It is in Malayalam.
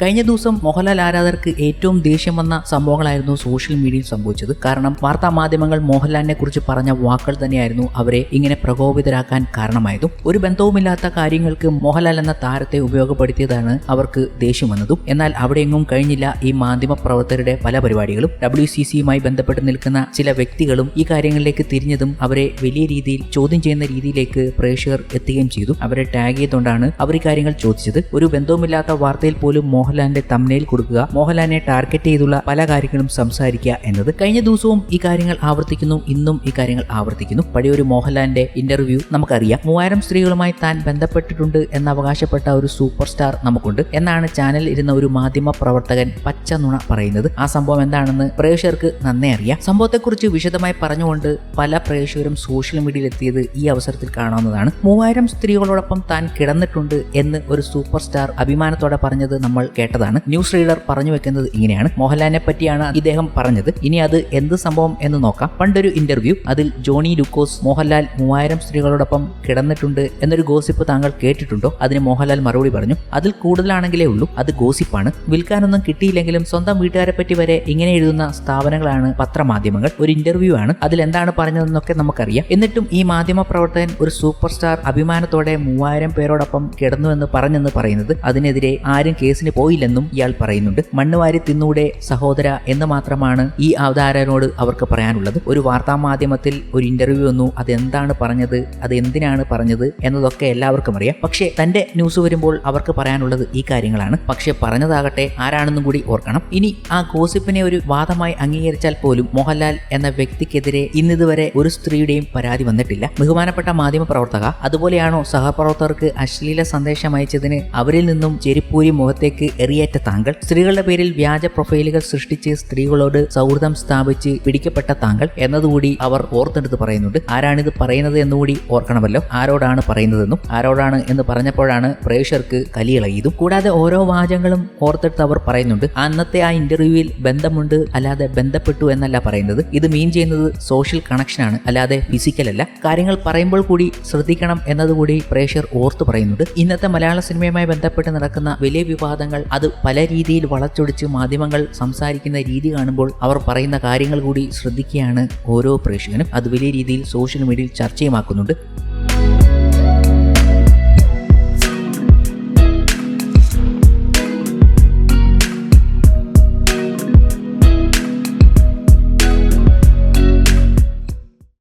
കഴിഞ്ഞ ദിവസം മോഹൻലാൽ ആരാധകർക്ക് ഏറ്റവും ദേഷ്യം വന്ന സംഭവങ്ങളായിരുന്നു സോഷ്യൽ മീഡിയയിൽ സംഭവിച്ചത്. കാരണം വാർത്താ മാധ്യമങ്ങൾ മോഹൻലാലിനെ കുറിച്ച് പറഞ്ഞ വാക്കുകൾ തന്നെയായിരുന്നു അവരെ ഇങ്ങനെ പ്രകോപിതരാക്കാൻ കാരണമായതും. ഒരു ബന്ധവുമില്ലാത്ത കാര്യങ്ങൾക്ക് മോഹൻലാൽ എന്ന താരത്തെ ഉപയോഗപ്പെടുത്തിയതാണ് അവർക്ക് ദേഷ്യം വന്നതും. എന്നാൽ അവിടെയെങ്ങും കഴിഞ്ഞില്ല ഈ മാധ്യമ പ്രവർത്തകരുടെ പല പരിപാടികളും. ഡബ്ല്യു സി സിയുമായി ബന്ധപ്പെട്ട് നിൽക്കുന്ന ചില വ്യക്തികളും ഈ കാര്യങ്ങളിലേക്ക് തിരിഞ്ഞതും അവരെ വലിയ രീതിയിൽ ചോദ്യം ചെയ്യുന്ന രീതിയിലേക്ക് പ്രേക്ഷകർ എത്തുകയും ചെയ്തു. അവരെ ടാഗ് ചെയ്തുകൊണ്ടാണ് അവർ ഈ കാര്യങ്ങൾ ചോദിച്ചത്. ഒരു ബന്ധവുമില്ലാത്ത വാർത്തയിൽ പോലും മോഹൻലാലിന്റെ തമ്മനയിൽ കൊടുക്കുക. മോഹൻലാലിനെ ടാർഗറ്റ് ചെയ്തുള്ള പല കാര്യങ്ങളും സംസാരിക്കുക എന്നത് കഴിഞ്ഞ ദിവസവും ഈ കാര്യങ്ങൾ ആവർത്തിക്കുന്നു. ഇന്നും ഈ കാര്യങ്ങൾ ആവർത്തിക്കുന്നു. പഴയൊരു മോഹൻലാലിന്റെ ഇന്റർവ്യൂ നമുക്കറിയാം. മൂവായിരം സ്ത്രീകളുമായി താൻ ബന്ധപ്പെട്ടിട്ടുണ്ട് എന്ന് അവകാശപ്പെട്ട ഒരു സൂപ്പർ സ്റ്റാർ നമുക്കുണ്ട്. എന്നാണ് ചാനൽ ഇരുന്ന ഒരു മാധ്യമ പ്രവർത്തകൻ പച്ച നുണ പറയുന്നത്. ആ സംഭവം എന്താണെന്ന് പ്രേക്ഷകർക്ക് നന്നേ അറിയാം. സംഭവത്തെക്കുറിച്ച് വിശദമായി പറഞ്ഞുകൊണ്ട് പല പ്രേക്ഷകരും സോഷ്യൽ മീഡിയയിൽ എത്തിയത് ഈ അവസരത്തിൽ കാണാവുന്നതാണ്. മൂവായിരം സ്ത്രീകളോടൊപ്പം താൻ കിടന്നിട്ടുണ്ട് എന്ന് ഒരു സൂപ്പർ സ്റ്റാർ അഭിമാനത്തോടെ പറഞ്ഞത് നമ്മൾ കേട്ടതാണ്. ന്യൂസ് റീഡർ പറഞ്ഞു വെക്കുന്നത് ഇങ്ങനെയാണ്. മോഹൻലാലിനെ പറ്റിയാണ് ഇദ്ദേഹം പറഞ്ഞത്. ഇനി അത് എന്ത് സംഭവം എന്ന് നോക്കാം. പണ്ടൊരു ഇന്റർവ്യൂ അതിൽ ജോണി ലുക്കോസ് മോഹൻലാൽ മൂവായിരം സ്ത്രീകളോടൊപ്പം കിടന്നിട്ടുണ്ട് എന്നൊരു ഗോസിപ്പ് താങ്കൾ കേട്ടിട്ടുണ്ടോ? അതിന് മോഹൻലാൽ മറുപടി പറഞ്ഞു. അതിൽ കൂടുതലാണെങ്കിലേ ഉള്ളൂ. അത് ഗോസിപ്പാണ്. വിൽക്കാനൊന്നും കിട്ടിയില്ലെങ്കിലും സ്വന്തം വീട്ടുകാരെ പറ്റി വരെ ഇങ്ങനെ എഴുതുന്ന സ്ഥാപനങ്ങളാണ് പത്രമാധ്യമങ്ങൾ. ഒരു ഇന്റർവ്യൂ ആണ്. അതിൽ എന്താണ് പറഞ്ഞതെന്നൊക്കെ നമുക്കറിയാം. എന്നിട്ടും ഈ മാധ്യമ പ്രവർത്തകൻ ഒരു സൂപ്പർ സ്റ്റാർ അഭിമാനത്തോടെ മൂവായിരം പേരോടൊപ്പം കിടന്നുവെന്ന് പറഞ്ഞെന്ന് പറയുന്നത് അതിനെതിരെ ആരും കേസിന് പോയില്ലെന്നും ഇയാൾ പറയുന്നുണ്ട്. മണ്ണുവാരി തിന്നൂടെ സഹോദര എന്ന് മാത്രമാണ് ഈ അവതാരനോട് അവർക്ക് പറയാനുള്ളത്. ഒരു വാർത്താ മാധ്യമത്തിൽ ഒരു ഇന്റർവ്യൂ വന്നു. അതെന്താണ് പറഞ്ഞത്? അത് എന്തിനാണ് പറഞ്ഞത്? എന്നതൊക്കെ എല്ലാവർക്കും അറിയാം. പക്ഷേ തന്റെ ന്യൂസ് വരുമ്പോൾ അവർക്ക് പറയാനുള്ളത് ഈ കാര്യങ്ങളാണ്. പക്ഷേ പറഞ്ഞതാകട്ടെ ആരാണെന്നും കൂടി ഓർക്കണം. ഇനി ആ ഗോസിപ്പിനെ ഒരു വാദമായി അംഗീകരിച്ചാൽ പോലും മോഹൻലാൽ എന്ന വ്യക്തിക്കെതിരെ ഇന്നിതുവരെ ഒരു സ്ത്രീയുടെയും പരാതി വന്നിട്ടില്ല. ബഹുമാനപ്പെട്ട മാധ്യമ പ്രവർത്തക അതുപോലെയാണോ സഹപ്രവർത്തകർക്ക് അശ്ലീല സന്ദേശം അയച്ചതിന് അവരിൽ നിന്നും ചെരിപ്പൂരി മുഖത്തേക്ക് എറിയേറ്റ താങ്കൾ. സ്ത്രീകളുടെ പേരിൽ വ്യാജ പ്രൊഫൈലുകൾ സൃഷ്ടിച്ച് സ്ത്രീകളോട് സൗഹൃദം സ്ഥാപിച്ച് പിടിക്കപ്പെട്ട താങ്കൾ എന്നതുകൂടി അവർ ഓർത്തെടുത്ത് പറയുന്നുണ്ട്. ആരാണിത് പറയുന്നത് എന്നുകൂടി ഓർക്കണമല്ലോ. ആരോടാണ് പറയുന്നതെന്നും ആരോടാണ് എന്ന് പറഞ്ഞപ്പോഴാണ് പ്രേക്ഷകർക്ക് കലിയിളകിയതും. കൂടാതെ ഓരോ വാചകങ്ങളും ഓർത്തെടുത്ത് അവർ പറയുന്നുണ്ട്. അന്നത്തെ ആ ഇന്റർവ്യൂവിൽ ബന്ധമുണ്ട് അല്ലാതെ ബന്ധപ്പെട്ടു എന്നല്ല പറയുന്നത്. ഇത് മീൻ ചെയ്യുന്നത് സോഷ്യൽ കണക്ഷനാണ് അല്ലാതെ ഫിസിക്കൽ അല്ല. കാര്യങ്ങൾ പറയുമ്പോൾ കൂടി ശ്രദ്ധിക്കണം എന്നതുകൂടി പ്രേക്ഷകർ ഓർത്തു പറയുന്നുണ്ട്. ഇന്നത്തെ മലയാള സിനിമയുമായി ബന്ധപ്പെട്ട് നടക്കുന്ന വലിയ വിവാദങ്ങൾ അത് പല രീതിയിൽ വളച്ചൊടിച്ച് മാധ്യമങ്ങൾ സംസാരിക്കുന്ന രീതി കാണുമ്പോൾ അവർ പറയുന്ന കാര്യങ്ങൾ കൂടി ശ്രദ്ധിക്കുകയാണ് ഓരോ പ്രേക്ഷകനും. അത് വലിയ രീതിയിൽ സോഷ്യൽ മീഡിയയിൽ ചർച്ചയുമാക്കുന്നുണ്ട്.